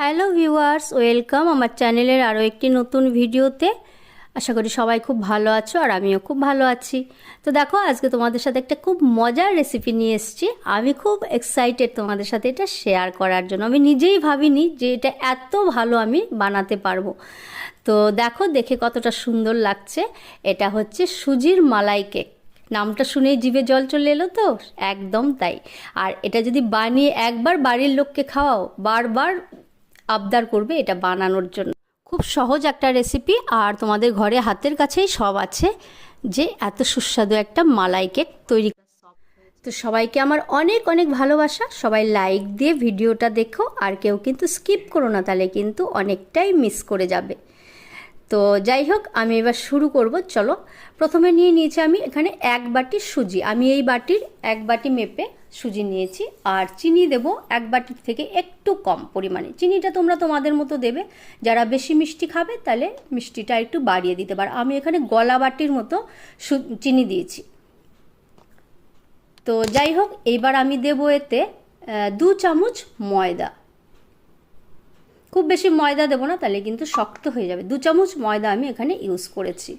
Hello viewers welcome আমার চ্যানেলের আরও একটি নতুন ভিডিওতে আশা করি সবাই খুব ভালো আছো আর আমিও খুব ভালো আছি। তো দেখো, আজকে তোমাদের সাথে একটা খুব মজার রেসিপি নিয়ে এসেছি। আমি খুব এক্সাইটেড তোমাদের সাথে এটা শেয়ার করার জন্য। আমি নিজেই ভাবিনি যে এটা এত ভালো আমি বানাতে পারব। তো দেখো, দেখে কতটা সুন্দর লাগছে। এটা হচ্ছে সুজির মালাই কেক। নামটা শুনেই জিভে জল চলে এলো তো? একদম তাই। আর এটা যদি বানিয়ে একবার বাড়ির লোককে খাওয়াও, বারবার আবদার করবে এটা বানানোর জন্য। খুব সহজ একটা রেসিপি আর তোমাদের ঘরে হাতের কাছেই সব আছে যে এত সুস্বাদু একটা মালাই কেক তৈরি তো সবাইকে আমার অনেক অনেক ভালোবাসা। সবাই লাইক দিয়ে ভিডিওটা দেখো আর কেউ কিন্তু স্কিপ করো না, তাহলে কিন্তু অনেকটাই মিস করে যাবে। তো যাই হোক, আমি এবার শুরু করব। চলো, প্রথমে নিয়ে নিয়েছি আমি এখানে এক বাটি সুজি। আমি এই বাটির এক বাটি মেপে সুজি নিয়েছি, আর চিনি দেব এক বাটির থেকে একটু কম পরিমাণে। চিনিটা তোমরা তোমাদের মতো দেবে, যারা বেশি মিষ্টি খাবে তাহলে মিষ্টিটা একটু বাড়িয়ে দিতে পারো। আমি এখানে গলা বাটির মতো চিনি দিয়েছি। তো যাই হোক এইবার আমি দেবো এতে দু চামচ ময়দা। খুব বেশি ময়দা দেবো না, তাহলে কিন্তু শক্ত হয়ে যাবে। দু চামচ ময়দা আমি এখানে ইউজ করেছি।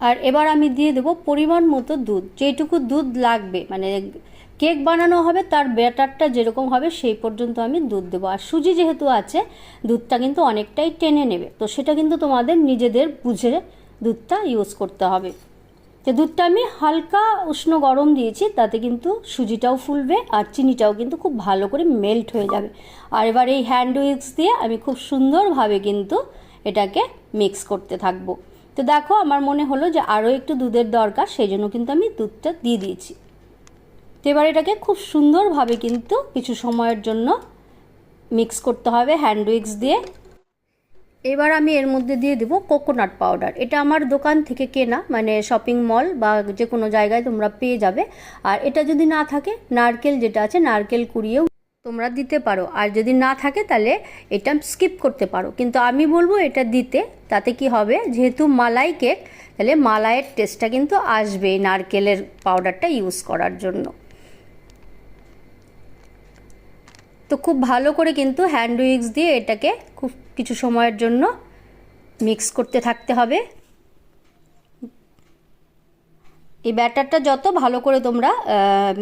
আর এবার আমি দিয়ে দেবো পরিমাণ মতো দুধ। যেটুকু দুধ লাগবে মানে কেক বানানো হবে, তার ব্যাটারটা যেরকম হবে, সেই পর্যন্ত আমি দুধ দেবো। আর সুজি যেহেতু আছে, দুধটা কিন্তু অনেকটাই টেনে নেবে। তো সেটা কিন্তু তোমাদের নিজেদের বুঝে দুধটা ইউজ করতে হবে। তো দুধটা আমি হালকা উষ্ণ গরম দিয়েছি, তাতে কিন্তু সুজিটাও ফুলবে আর চিনিটাও কিন্তু খুব ভালো করে মেল্ট হয়ে যাবে। আর এবার এই হ্যান্ড উইক্স দিয়ে আমি খুব সুন্দরভাবে কিন্তু এটাকে মিক্স করতে থাকব। তো দেখো, আমার মনে হলো যে আরও একটু দুধের দরকার, সেই জন্য কিন্তু আমি দুধটা দিয়ে দিয়েছি। তো এবার এটাকে খুব সুন্দরভাবে কিন্তু কিছু সময়ের জন্য মিক্স করতে হবে হ্যান্ড উইক্স দিয়ে। এবার আমি এর মধ্যে দিয়ে দেবো কোকোনাট পাউডার এটা আমার দোকান থেকে কেনা মানে শপিং মল বা যে কোনো জায়গায় তোমরা পেয়ে যাবে। আর এটা যদি না থাকে, নারকেল যেটা আছে, নারকেল কুড়িয়েও তোমরা দিতে পারো। আর যদি না থাকে, তাহলে এটা স্কিপ করতে পারো। কিন্তু আমি বলব এটা দিতে, তাতে কি হবে? যেহেতু মালাই কেক তাহলে মালাইয়ের টেস্টটা কিন্তু আসবে নারকেলের পাউডারটা ইউজ করার জন্য। তো খুব ভালো করে কিন্তু হ্যান্ড উইক্স দিয়ে এটাকে খুব কিছু সময়ের জন্য মিক্স করতে থাকতে হবে। এই ব্যাটারটা যত ভালো করে তোমরা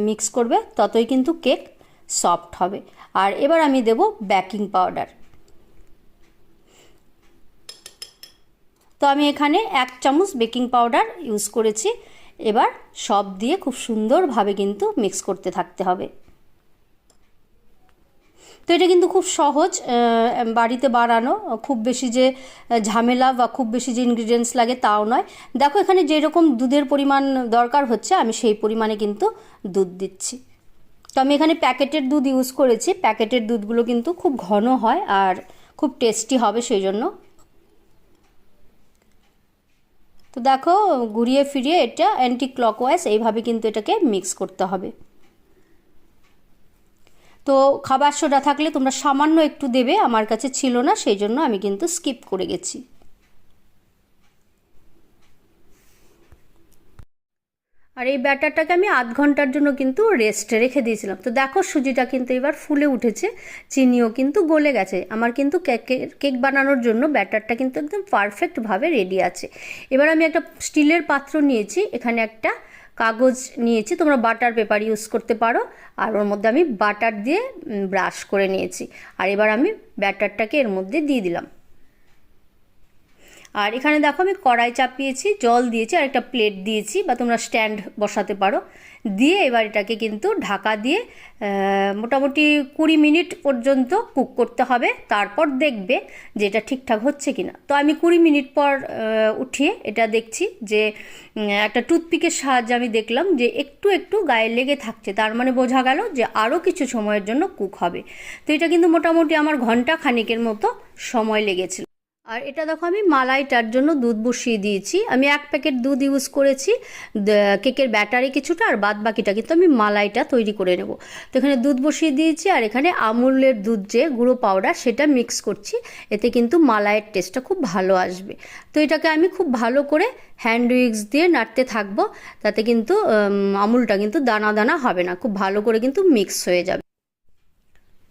মিক্স করবে, ততই কিন্তু কেক সফট হবে। আর এবার আমি দেব বেকিং পাউডার তো আমি এখানে এক চামচ বেকিং পাউডার ইউজ করেছি। এবার সব দিয়ে খুব সুন্দরভাবে কিন্তু মিক্স করতে থাকতে হবে। তো এটা কিন্তু খুব সহজ বাড়িতে বানানো। খুব বেশি যে ঝামেলা বা খুব বেশি যে ইনগ্রিডিয়েন্টস লাগে তাও নয়। দেখো এখানে যেরকম দুধের পরিমাণ দরকার হচ্ছে, আমি সেই পরিমাণে কিন্তু দুধ দিচ্ছি। তো আমি এখানে প্যাকেটের দুধ ইউজ করেছি। প্যাকেটের দুধগুলো কিন্তু খুব ঘন হয় আর খুব টেস্টি হবে সেই জন্য তো দেখো, ঘুরিয়ে ফিরিয়ে এটা অ্যান্টি ক্লকওয়াইজ এইভাবে কিন্তু এটাকে মিক্স করতে হবে। তো খাবার সোডা থাকলে তোমরা সামান্য একটু দেবে, আমার কাছে ছিল না, সেই জন্য আমি কিন্তু স্কিপ করে গেছি। আর এই ব্যাটারটাকে আমি আধ ঘণ্টার জন্য কিন্তু রেস্টে রেখে দিয়েছিলাম। তো দেখো সুজিটা কিন্তু এবার ফুলে উঠেছে, চিনিও কিন্তু গলে গেছে। আমার কিন্তু কেকের কেক বানানোর জন্য ব্যাটারটা কিন্তু একদম পারফেক্টভাবে রেডি আছে। এবার আমি একটা স্টিলের পাত্র নিয়েছি, এখানে একটা কাগজ নিয়েছি, তোমরা বাটার পেপার ইউজ করতে পারো। আর ওর মধ্যে আমি বাটার দিয়ে ব্রাশ করে নিয়েছি। আর এবার আমি ব্যাটারটাকে এর মধ্যে দিয়ে দিলাম। আর এখানে দেখো আমি কড়াই চাপিয়েছি, জল দিয়েছি আর একটা প্লেট দিয়েছি বা তোমরা স্ট্যান্ড বসাতে পারো। দিয়ে এবার এটাকে কিন্তু ঢাকা দিয়ে মোটামুটি কুড়ি মিনিট পর্যন্ত কুক করতে হবে। তারপর দেখবে যে এটা ঠিকঠাক হচ্ছে কি না তো আমি কুড়ি মিনিট পর উঠিয়ে এটা দেখছি যে একটা টুথপিকের সাহায্যে আমি দেখলাম যে একটু একটু গায়ে লেগে থাকছে। তার মানে বোঝা গেল যে আরও কিছু সময়ের জন্য কুক হবে। তো এটা কিন্তু মোটামুটি আমার ঘণ্টা খানিকের মতো সময় লেগেছিল। আর এটা দেখো আমি মালাইটার জন্য দুধ বসিয়ে দিয়েছি। আমি এক প্যাকেট দুধ ইউজ করেছি। কেকের ব্যাটারি কিছুটা আর বাদ বাকিটা কিন্তু আমি মালাইটা তৈরি করে নেব। তো এখানে দুধ বসিয়ে দিয়েছি আর এখানে আমুলের দুধ যে গুঁড়ো পাউডার সেটা মিক্স করছি। এতে কিন্তু মালাইয়ের টেস্টটা খুব ভালো আসবে। তো এটাকে আমি খুব ভালো করে হ্যান্ড উইক্স দিয়ে নাড়তে থাকব। তাতে কিন্তু আমুলটা কিন্তু দানা দানা হবে না। খুব ভালো করে কিন্তু মিক্স হয়ে যাবে।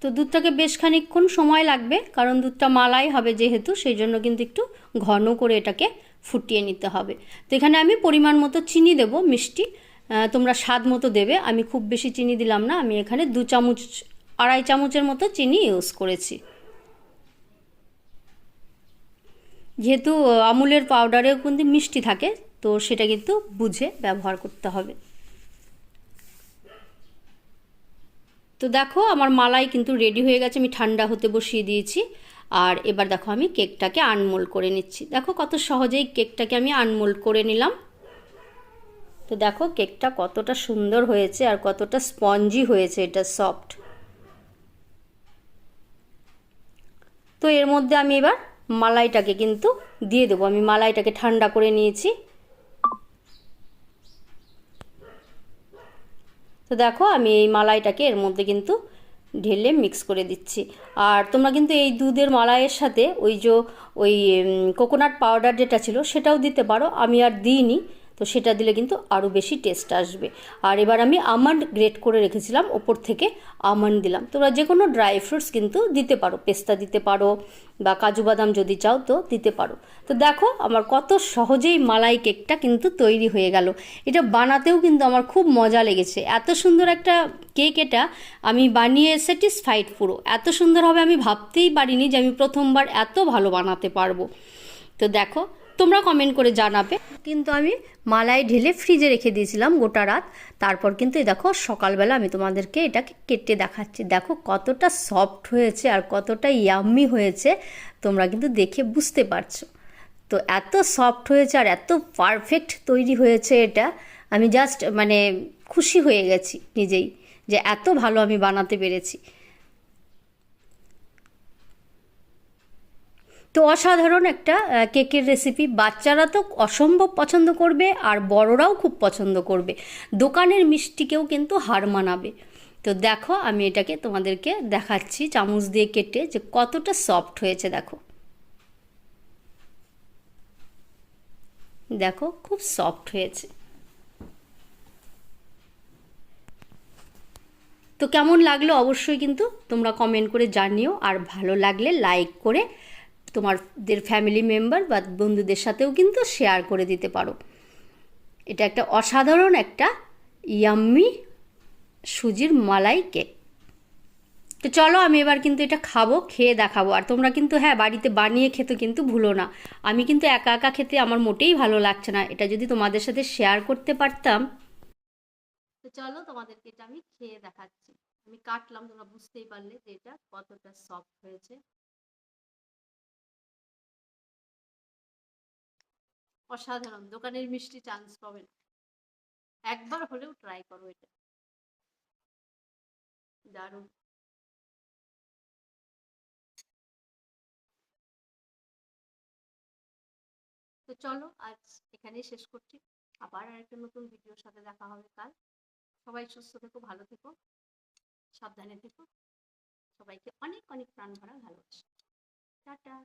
তো দুধটাকে বেশ খানিকক্ষণ সময় লাগবে, কারণ দুধটা মালাই হবে যেহেতু, সেই জন্য কিন্তু একটু ঘন করে এটাকে ফুটিয়ে নিতে হবে। তো এখানে আমি পরিমাণ মতো চিনি দেব, মিষ্টি। তোমরা স্বাদ মতো দেবে। আমি খুব বেশি চিনি দিলাম না। আমি এখানে দু চামচ, আড়াই চামচের মতো চিনি ইউজ করেছি। যেহেতু আমুলের পাউডারেও কিন্তু মিষ্টি থাকে, তো সেটা কিন্তু বুঝে ব্যবহার করতে হবে। তো দেখো, আমার মালাই কিন্তু রেডি হয়ে গেছে, আমি ঠান্ডা হতে বসিয়ে দিয়েছি। আর এবার দেখো, আমি কেকটাকে আনমোল্ড করে নিচ্ছি। দেখো কত সহজেই কেকটাকে আমি আনমোল্ড করে নিলাম। তো দেখো, কেকটা কতটা সুন্দর হয়েছে আর কতটা স্পঞ্জি হয়েছে, এটা সফট তো এর মধ্যে আমি এবার মালাইটাকে কিন্তু দিয়ে দেবো। আমি মালাইটাকে ঠান্ডা করে নিয়েছি। তো দেখো আমি এই মালাইটাকে এর মধ্যে কিন্তু ঢেলে মিক্স করে দিচ্ছি। আর তোমরা কিন্তু এই দুধের মালাইয়ের সাথে ওই যে ওই কোকোনাট পাউডার যেটা ছিল সেটাও দিতে পারো। আমি আর দিইনি। তো সেটা দিলে কিন্তু আরও বেশি টেস্ট আসবে। আর এবার আমি আমন্ড গ্রেট করে রেখেছিলাম, ওপর থেকে আমন্ড দিলাম। তোমরা যে কোনো ড্রাই ফ্রুটস কিন্তু দিতে পারো, পেস্তা দিতে পারো বা কাজু বাদাম যদি চাও তো দিতে পারো। তো দেখো আমার কত সহজেই মালাই কেকটা কিন্তু তৈরি হয়ে গেল। এটা বানাতেও কিন্তু আমার খুব মজা লেগেছে। এত সুন্দর একটা কেক এটা আমি বানিয়ে স্যাটিসফাইড পুরো। এত সুন্দরভাবে আমি ভাবতেই পারিনি যে আমি প্রথমবার এত ভালো বানাতে পারব। তো দেখো তোমরা কমেন্ট করে জানাবে। কিন্তু আমি মালাই ঢেলে ফ্রিজে রেখে দিয়েছিলাম গোটা রাত। তারপর কিন্তু দেখো সকালবেলা আমি তোমাদেরকে এটাকে কেটে দেখাচ্ছি। দেখো কতটা সফট হয়েছে আর কতটা ইয়াম্মি হয়েছে, তোমরা কিন্তু দেখে বুঝতে পারছ। তো এত সফট হয়েছে আর এত পারফেক্ট তৈরি হয়েছে এটা, আমি জাস্ট মানে খুশি হয়ে গেছি নিজেই যে এত ভালো আমি বানাতে পেরেছি। তো অসাধারণ একটা কেকের রেসিপি বাচ্চারা তো অসম্ভব পছন্দ করবে আর বড়রাও খুব পছন্দ করবে। দোকানের মিষ্টিকেও কিন্তু হার মানাবে। তো দেখো, আমি এটাকে তোমাদেরকে দেখাচ্ছি চামচ দিয়ে কেটে যে কতটা সফট হয়েছে, দেখো। দেখো, খুব সফট হয়েছে। তো কেমন লাগল অবশ্যই কিন্তু তোমরা কমেন্ট করে জানিও। আর ভালো লাগলে লাইক করে তোমাদের ফ্যামিলি মেম্বার বা বন্ধুদের সাথেও কিন্তু শেয়ার করে দিতে পারো। এটা একটা অসাধারণ একটা ইয়াম্মি সুজির মালাই কেক তো চলো আমি এবার কিন্তু এটা খাব, খেয়ে দেখাবো। আর তোমরা কিন্তু হ্যাঁ বাড়িতে বানিয়ে খেতে কিন্তু ভুলো না। আমি কিন্তু একা একা খেতে আমার মোটেই ভালো লাগছে না। এটা যদি তোমাদের সাথে শেয়ার করতে পারতাম। তো চলো তোমাদেরকে এটা আমি খেয়ে দেখাচ্ছি। আমি কাটলাম, তোমরা বুঝতেই পারলে যে এটা কতটা সফট হয়েছে। অসাধারণ। দোকানের মিষ্টি চান্স পাবে না একবার হলেও ট্রাই করো এটা। দারুণ। তো চলো, আজ এখানেই শেষ করছি। আবার আরেকটা নতুন ভিডিওর সাথে দেখা হবে কাল। সবাই সুস্থ থেকো, ভালো থেকো, সাবধানে থেকো। সবাইকে অনেক অনেক প্রাণ ভরা ভালোবাসা। টাটা।